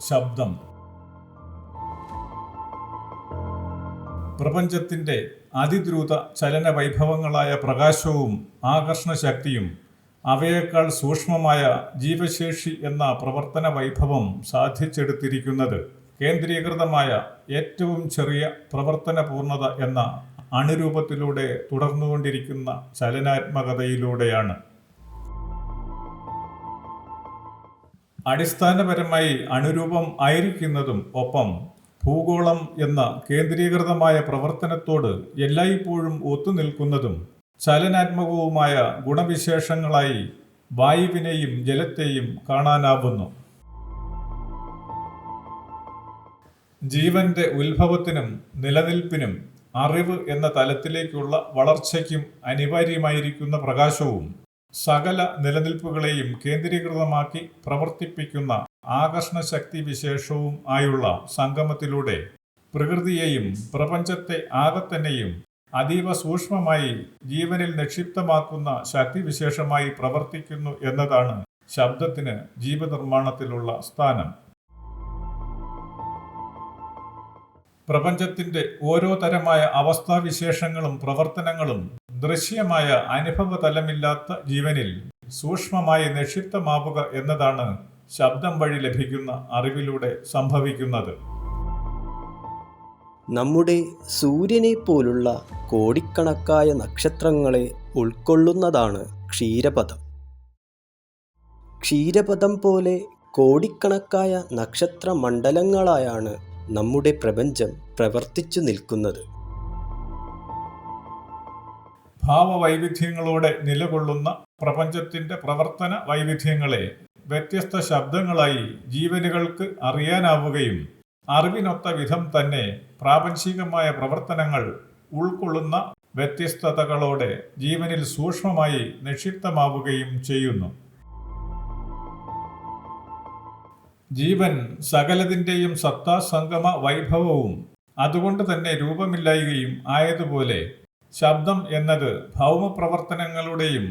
ശബ്ദം. പ്രപഞ്ചത്തിന്റെ അതിദ്രുത ചലന വൈഭവങ്ങളായ പ്രകാശവും ആകർഷണ ശക്തിയും അവയേക്കാൾ സൂക്ഷ്മമായ ജീവശേഷി എന്ന പ്രവർത്തന വൈഭവം സാധിച്ചെടുത്തിരിക്കുന്നത് കേന്ദ്രീകൃതമായ ഏറ്റവും ചെറിയ പ്രവർത്തന പൂർണത എന്ന അണുരൂപത്തിലൂടെ തുടർന്നുകൊണ്ടിരിക്കുന്ന ചലനാത്മകതയിലൂടെയാണ്. അടിസ്ഥാനപരമായി അണുരൂപം ആയിരിക്കുന്നതും ഒപ്പം ഭൂഗോളം എന്ന കേന്ദ്രീകൃതമായ പ്രവർത്തനത്തോട് എല്ലായ്പ്പോഴും ഒത്തുനിൽക്കുന്നതും ചലനാത്മകവുമായ ഗുണവിശേഷങ്ങളായി വായുവിനെയും ജലത്തെയും കാണാനാവുന്നു. ജീവന്റെ ഉത്ഭവത്തിനും നിലനിൽപ്പിനും അറിവ് എന്ന തലത്തിലേക്കുള്ള വളർച്ചയ്ക്കും അനിവാര്യമായിരിക്കുന്ന പ്രകാശവും സകല നിലനിൽപ്പുകളെയും കേന്ദ്രീകൃതമാക്കി പ്രവർത്തിപ്പിക്കുന്ന ആകർഷണ ശക്തി വിശേഷവും ആയുള്ള സംഗമത്തിലൂടെ പ്രകൃതിയെയും പ്രപഞ്ചത്തെ ആകത്തന്നെയും അതീവ സൂക്ഷ്മമായി ജീവനിൽ നിക്ഷിപ്തമാക്കുന്ന ശക്തിവിശേഷമായി പ്രവർത്തിക്കുന്നു എന്നതാണ് ശബ്ദത്തിന് ജീവനിർമ്മാണത്തിലുള്ള സ്ഥാനം. പ്രപഞ്ചത്തിന്റെ ഓരോ തരമായ അവസ്ഥാവിശേഷങ്ങളും പ്രവർത്തനങ്ങളും ദൃശ്യമായ അനുഭവതലമില്ലാത്ത ജീവനിൽ സൂക്ഷ്മമായി നിക്ഷിപ്തമാവുക എന്നതാണ് ശബ്ദം വഴി ലഭിക്കുന്ന അറിവിലൂടെ സംഭവിക്കുന്നത്. നമ്മുടെ സൂര്യനെ പോലുള്ള കോടിക്കണക്കായ നക്ഷത്രങ്ങളെ ഉൾക്കൊള്ളുന്നതാണ് ക്ഷീരപഥം. ക്ഷീരപഥം പോലെ കോടിക്കണക്കായ നക്ഷത്ര മണ്ഡലങ്ങളായാണ് നമ്മുടെ പ്രപഞ്ചം പ്രവർത്തിച്ചു നിൽക്കുന്നത്. ഭാവവൈവിധ്യങ്ങളോടെ നിലകൊള്ളുന്ന പ്രപഞ്ചത്തിന്റെ പ്രവർത്തന വൈവിധ്യങ്ങളെ വ്യത്യസ്ത ശബ്ദങ്ങളായി ജീവനുകൾക്ക് അറിയാനാവുകയും അറിവിനൊത്ത വിധം തന്നെ പ്രാപഞ്ചികമായ പ്രവർത്തനങ്ങൾ ഉൾക്കൊള്ളുന്ന വ്യത്യസ്തതകളോടെ ജീവനിൽ സൂക്ഷ്മമായി നിക്ഷിപ്തമാവുകയും ചെയ്യുന്നു. ജീവൻ സകലതിന്റെയും സത്താസംഗമ വൈഭവവും അതുകൊണ്ട് തന്നെ രൂപമില്ലായുകയും ആയതുപോലെ ശബ്ദം എന്നത് ഭൗമപ്രവർത്തനങ്ങളുടെയും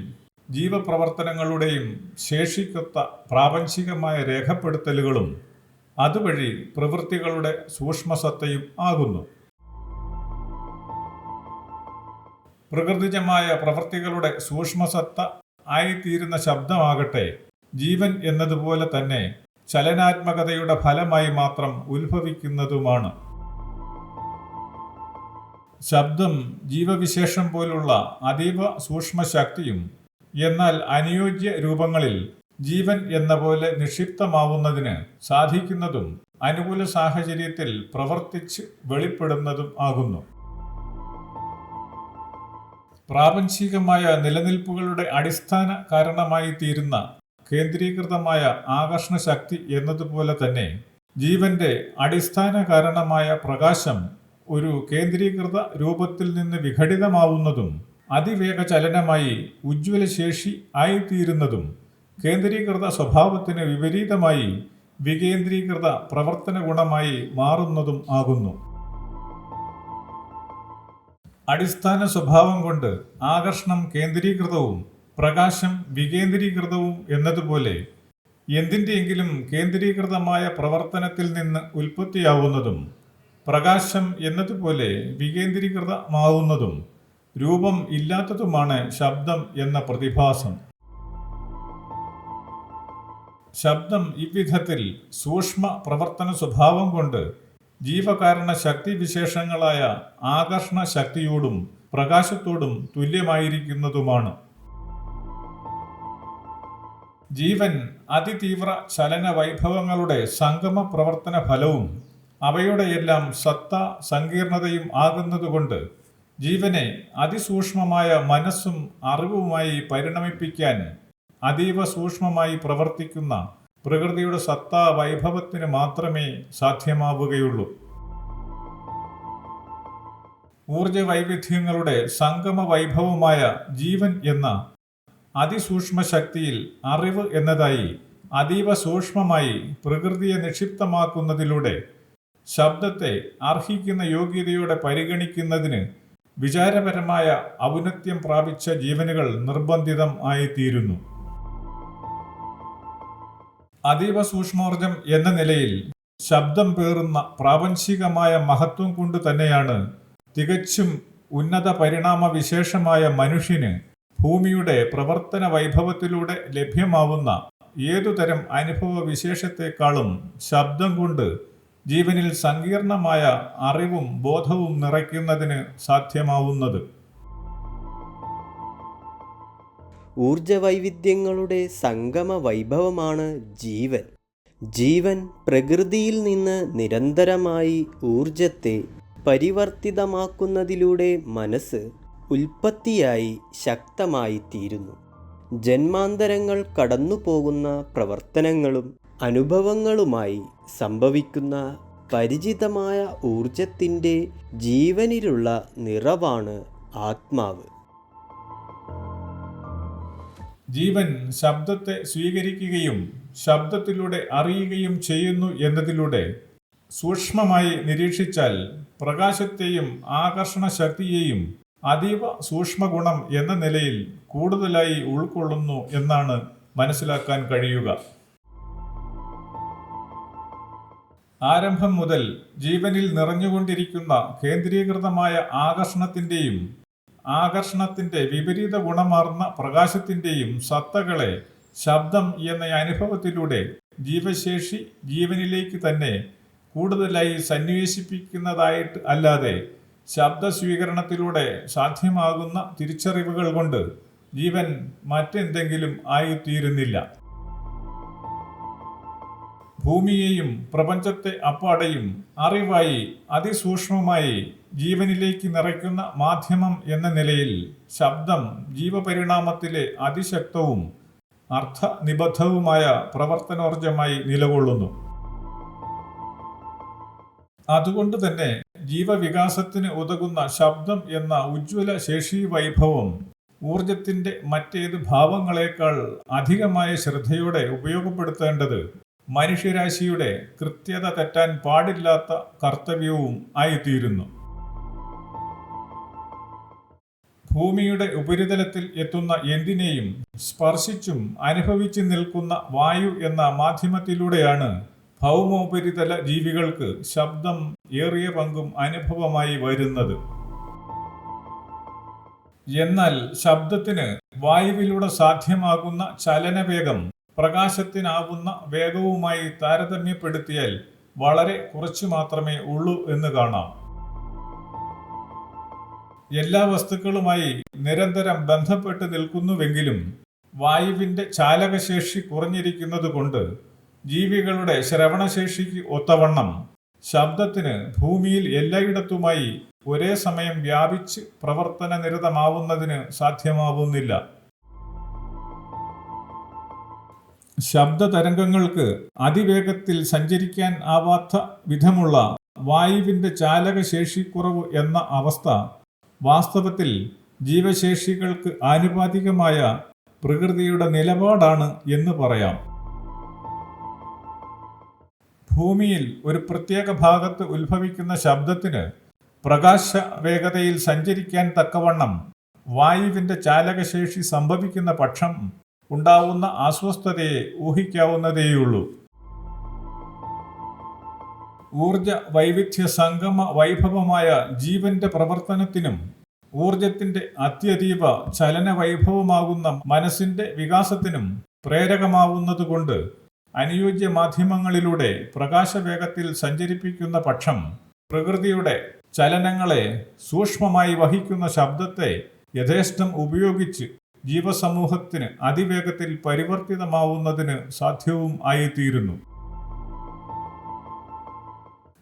ജീവപ്രവർത്തനങ്ങളുടെയും ശേഷിക്കത്ത പ്രാപഞ്ചികമായ രേഖപ്പെടുത്തലുകളും അതുവഴി പ്രവൃത്തികളുടെ സൂക്ഷ്മസത്തയും ആകുന്നു. പ്രകൃതിജമായ പ്രവൃത്തികളുടെ സൂക്ഷ്മസത്ത ആയിത്തീരുന്ന ശബ്ദമാകട്ടെ ജീവൻ എന്നതുപോലെ തന്നെ ചലനാത്മകതയുടെ ഫലമായി മാത്രം ഉത്ഭവിക്കുന്നതുമാണ്. ശബ്ദം ജീവവിശേഷം പോലുള്ള അതീവ സൂക്ഷ്മ ശക്തിയും എന്നാൽ അനുയോജ്യ രൂപങ്ങളിൽ ജീവൻ എന്ന പോലെ നിക്ഷിപ്തമാവുന്നതിന് സാധിക്കുന്നതും അനുകൂല സാഹചര്യത്തിൽ പ്രവർത്തിച്ച് വെളിപ്പെടുന്നതും ആകുന്നു. പ്രാപഞ്ചികമായ നിലനിൽപ്പുകളുടെ അടിസ്ഥാന കാരണമായി തീരുന്ന കേന്ദ്രീകൃതമായ ആകർഷണ ശക്തി എന്നതുപോലെ തന്നെ ജീവന്റെ അടിസ്ഥാന കാരണമായ പ്രകാശം ഒരു കേന്ദ്രീകൃത രൂപത്തിൽ നിന്ന് വിഘടിതമാവുന്നതും അതിവേഗ ചലനമായി ഉജ്ജ്വല ശേഷി ആയിത്തീരുന്നതും കേന്ദ്രീകൃത സ്വഭാവത്തിന് വിപരീതമായി വികേന്ദ്രീകൃത പ്രവർത്തന ഗുണമായി മാറുന്നതും ആകുന്നു. അടിസ്ഥാന സ്വഭാവം കൊണ്ട് ആകർഷണം കേന്ദ്രീകൃതവും പ്രകാശം വികേന്ദ്രീകൃതവും എന്നതുപോലെ എന്തിന്റെയെങ്കിലും കേന്ദ്രീകൃതമായ പ്രവർത്തനത്തിൽ നിന്ന് ഉൽപ്പത്തിയാവുന്നതും പ്രകാശം എന്നതുപോലെ വികേന്ദ്രീകൃതമാവുന്നതും രൂപം ഇല്ലാത്തതുമാണ് ശബ്ദം എന്ന പ്രതിഭാസം. ശബ്ദം ഇവിധത്തിൽ സൂക്ഷ്മ പ്രവർത്തന സ്വഭാവം കൊണ്ട് ജീവകാരണ ശക്തി വിശേഷങ്ങളായ ആകർഷണ ശക്തിയോടും പ്രകാശത്തോടും തുല്യമായിരിക്കുന്നതുമാണ്. ജീവൻ അതിതീവ്ര ചലന വൈഭവങ്ങളുടെ സംഗമ പ്രവർത്തന ഫലവും അവയുടെയെല്ലാം സത്ത സങ്കീർണതയും ആകുന്നതുകൊണ്ട് ജീവനെ അതിസൂക്ഷ്മമായ മനസ്സും അറിവുമായി പരിണമിപ്പിക്കാൻ അതീവ സൂക്ഷ്മമായി പ്രവർത്തിക്കുന്ന പ്രകൃതിയുടെ സത്താ വൈഭവത്തിന് മാത്രമേ സാധ്യമാവുകയുള്ളൂ. ഊർജ വൈവിധ്യങ്ങളുടെ സംഗമ വൈഭവമായ ജീവൻ എന്ന അതിസൂക്ഷ്മ ശക്തിയിൽ അറിവ് എന്നതായി അതീവ സൂക്ഷ്മമായി പ്രകൃതിയെ നിക്ഷിപ്തമാക്കുന്നതിലൂടെ ശബ്ദത്തെ അർഹിക്കുന്ന യോഗ്യതയോടെ പരിഗണിക്കുന്നതിന് വിചാരപരമായ ഔന്നത്യം പ്രാപിച്ച ജീവനുകൾ നിർബന്ധിതം ആയിത്തീരുന്നു. അതീവ സൂക്ഷ്മോർജം എന്ന നിലയിൽ ശബ്ദം പേറുന്ന പ്രാപഞ്ചികമായ മഹത്വം കൊണ്ട് തന്നെയാണ് തികച്ചും ഉന്നത പരിണാമ വിശേഷമായ മനുഷ്യന് ഭൂമിയുടെ പ്രവർത്തന വൈഭവത്തിലൂടെ ലഭ്യമാവുന്ന ഏതുതരം അനുഭവ വിശേഷത്തെക്കാളും ശബ്ദം കൊണ്ട് ജീവനിൽ സങ്കീർണമായ അറിവും ബോധവും നിറയ്ക്കുന്നതിന് സാധ്യമാവുന്നത്. ഊർജവൈവിധ്യങ്ങളുടെ സംഗമ വൈഭവമാണ് ജീവൻ. ജീവൻ പ്രകൃതിയിൽ നിന്ന് നിരന്തരമായി ഊർജത്തെ പരിവർത്തിതമാക്കുന്നതിലൂടെ മനസ്സ് ഉൽപ്പത്തിയായി ശക്തമായി തീരുന്നു ജന്മാന്തരങ്ങൾ കടന്നുപോകുന്ന പ്രവർത്തനങ്ങളും അനുഭവങ്ങളുമായി സംഭവിക്കുന്ന പരിചിതമായ ഊർജത്തിന്റെ ജീവനിലുള്ള നിറവാണ് ആത്മാവ്. ജീവൻ ശബ്ദത്തെ സ്വീകരിക്കുകയും ശബ്ദത്തിലൂടെ അറിയുകയും ചെയ്യുന്നു എന്നതിലൂടെ സൂക്ഷ്മമായി നിരീക്ഷിച്ചാൽ പ്രകാശത്തെയും ആകർഷണ ശക്തിയെയും അതീവ സൂക്ഷ്മഗുണം എന്ന നിലയിൽ കൂടുതലായി ഉൾക്കൊള്ളുന്നു എന്നാണ് മനസ്സിലാക്കാൻ കഴിയുക. ആരംഭം മുതൽ ജീവനിൽ നിറഞ്ഞുകൊണ്ടിരിക്കുന്ന കേന്ദ്രീകൃതമായ ആകർഷണത്തിന്റെയും ആകർഷണത്തിന്റെ വിപരീത ഗുണമാർന്ന പ്രകാശത്തിന്റെയും സത്തകളെ ശബ്ദം എന്ന അനുഭവത്തിലൂടെ ജീവശേഷി ജീവനിലേക്ക് തന്നെ കൂടുതലായി സന്നിവേശിപ്പിക്കുന്നതായിട്ട് അല്ലാതെ ശബ്ദ സ്വീകരണത്തിലൂടെ സാധ്യമാകുന്ന തിരിച്ചറിവുകൾ കൊണ്ട് ജീവൻ മറ്റെന്തെങ്കിലും ആയിത്തീരുന്നില്ല. ഭൂമിയെയും പ്രപഞ്ചത്തെ അപ്പാടെയും അറിവായി അതിസൂക്ഷ്മമായി ജീവനിലേക്ക് നിറയ്ക്കുന്ന മാധ്യമം എന്ന നിലയിൽ ശബ്ദം ജീവപരിണാമത്തിലെ അതിശക്തവും അർത്ഥനിബദ്ധവുമായ പ്രവർത്തനോർജമായി നിലകൊള്ളുന്നു. അതുകൊണ്ട് തന്നെ ജീവവികാസത്തിന് ഉതകുന്ന ശബ്ദം എന്ന ഉജ്ജ്വല ശേഷി വൈഭവം ഊർജത്തിന്റെ മറ്റേത് ഭാവങ്ങളെക്കാൾ അധികമായ ശ്രദ്ധയോടെ ഉപയോഗപ്പെടുത്തേണ്ടത് മനുഷ്യരാശിയുടെ കൃത്യത തെറ്റാൻ പാടില്ലാത്ത കർത്തവ്യവും ആയിത്തീരുന്നു. ഭൂമിയുടെ ഉപരിതലത്തിൽ എത്തുന്ന എന്തിനേയും സ്പർശിച്ചും അനുഭവിച്ചു നിൽക്കുന്ന വായു എന്ന മാധ്യമത്തിലൂടെയാണ് ഭൗമോപരിതല ജീവികൾക്ക് ശബ്ദം ഏറിയ പങ്കും അനുഭവമായി വരുന്നത്. എന്നാൽ ശബ്ദത്തിന് വായുവിലൂടെ സാധ്യമാകുന്ന ചലനവേഗം പ്രകാശത്തിനാവുന്ന വേഗവുമായി താരതമ്യപ്പെടുത്തിയാൽ വളരെ കുറച്ചു മാത്രമേ ഉള്ളൂ എന്ന് കാണാം. എല്ലാ വസ്തുക്കളുമായി നിരന്തരം ബന്ധപ്പെട്ട് നിൽക്കുന്നുവെങ്കിലും വായുവിന്റെ ചാലകശേഷി കുറഞ്ഞിരിക്കുന്നതുകൊണ്ട് ജീവികളുടെ ശ്രവണശേഷിക്ക് ഒത്തവണ്ണം ശബ്ദത്തിന് ഭൂമിയിൽ എല്ലായിടത്തുമായി ഒരേ സമയം വ്യാപിച്ച് പ്രവർത്തന നിരതമാവുന്നതിന് സാധ്യമാവുന്നില്ല. ശബ്ദ തരംഗങ്ങൾക്ക് അതിവേഗത്തിൽ സഞ്ചരിക്കാൻ ആവാത്ത വിധമുള്ള വായുവിന്റെ ചാലകശേഷിക്കുറവ് എന്ന അവസ്ഥ വാസ്തവത്തിൽ ജീവശേഷികൾക്ക് ആനുപാതികമായ പ്രകൃതിയുടെ നിലപാടാണ് എന്ന് പറയാം. ഭൂമിയിൽ ഒരു പ്രത്യേക ഭാഗത്ത് ഉത്ഭവിക്കുന്ന ശബ്ദത്തിന് പ്രകാശ വേഗതയിൽ സഞ്ചരിക്കാൻ തക്കവണ്ണം വായുവിന്റെ ചാലകശേഷി സംഭവിക്കുന്ന പക്ഷം ഉണ്ടാവുന്ന അസ്വസ്ഥതയെ ഊഹിക്കാവുന്നതേയുള്ളൂ. ഊർജ വൈവിധ്യ സംഗമ വൈഭവമായ ജീവന്റെ പ്രവർത്തനത്തിനും ഊർജത്തിന്റെ അത്യതീവ ചലന വൈഭവമാകുന്ന മനസ്സിന്റെ വികാസത്തിനും പ്രേരകമാവുന്നതുകൊണ്ട് അനുയോജ്യ മാധ്യമങ്ങളിലൂടെ പ്രകാശവേഗത്തിൽ സഞ്ചരിപ്പിക്കുന്ന പക്ഷം പ്രകൃതിയുടെ ചലനങ്ങളെ സൂക്ഷ്മമായി വഹിക്കുന്ന ശബ്ദത്തെ യഥേഷ്ടം ഉപയോഗിച്ച് ജീവസമൂഹത്തിന് അതിവേഗത്തിൽ പരിവർത്തിതമാവുന്നതിന് സാധ്യവും ആയിത്തീരുന്നു.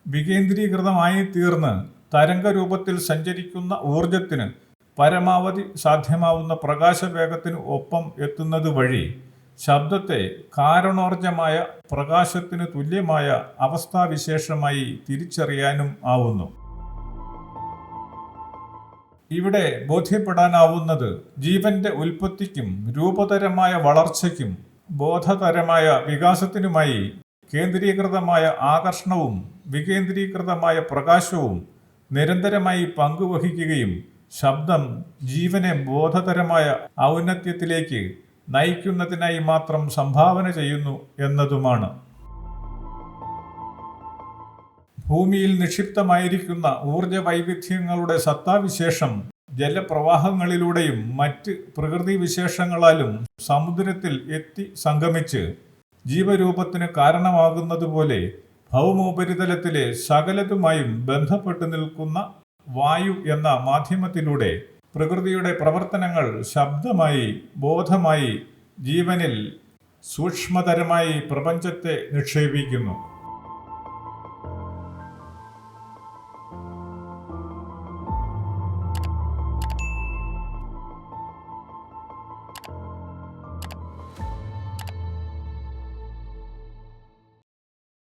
വികേന്ദ്രീകൃതമായി തീർന്ന് തരംഗരൂപത്തിൽ സഞ്ചരിക്കുന്ന ഊർജത്തിന് പരമാവധി സാധ്യമാവുന്ന പ്രകാശവേഗത്തിന് ഒപ്പം എത്തുന്നത് വഴി ശബ്ദത്തെ കാരണോർജമായ പ്രകാശത്തിന് തുല്യമായ അവസ്ഥാവിശേഷമായി തിരിച്ചറിയാനും ആവുന്നു. ഇവിടെ ബോധ്യപ്പെടാനാവുന്നത് ജീവന്റെ ഉൽപ്പത്തിക്കും രൂപതരമായ വളർച്ചയ്ക്കും ബോധതരമായ വികാസത്തിനുമായി കേന്ദ്രീകൃതമായ ആകർഷണവും വികേന്ദ്രീകൃതമായ പ്രകാശവും നിരന്തരമായി പങ്കുവഹിക്കുകയും ശബ്ദം ജീവനെ ബോധതരമായ ഔന്നത്യത്തിലേക്ക് നയിക്കുന്നതിനായി മാത്രം സംഭാവന ചെയ്യുന്നു എന്നതുമാണ്. ഭൂമിയിൽ നിക്ഷിപ്തമായിരിക്കുന്ന ഊർജ വൈവിധ്യങ്ങളുടെ സത്താവിശേഷം ജലപ്രവാഹങ്ങളിലൂടെയും മറ്റ് പ്രകൃതി വിശേഷങ്ങളാലും സമുദ്രത്തിൽ എത്തി സംഗമിച്ച് ജീവരൂപത്തിന് കാരണമാകുന്നതുപോലെ ഭൗമോപരിതലത്തിലെ സകലതുമായും ബന്ധപ്പെട്ടു നിൽക്കുന്ന വായു എന്ന മാധ്യമത്തിലൂടെ പ്രകൃതിയുടെ പ്രവർത്തനങ്ങൾ ശബ്ദമായി ബോധമായി ജീവനിൽ സൂക്ഷ്മതരമായി പ്രപഞ്ചത്തെ നിക്ഷേപിക്കുന്നു.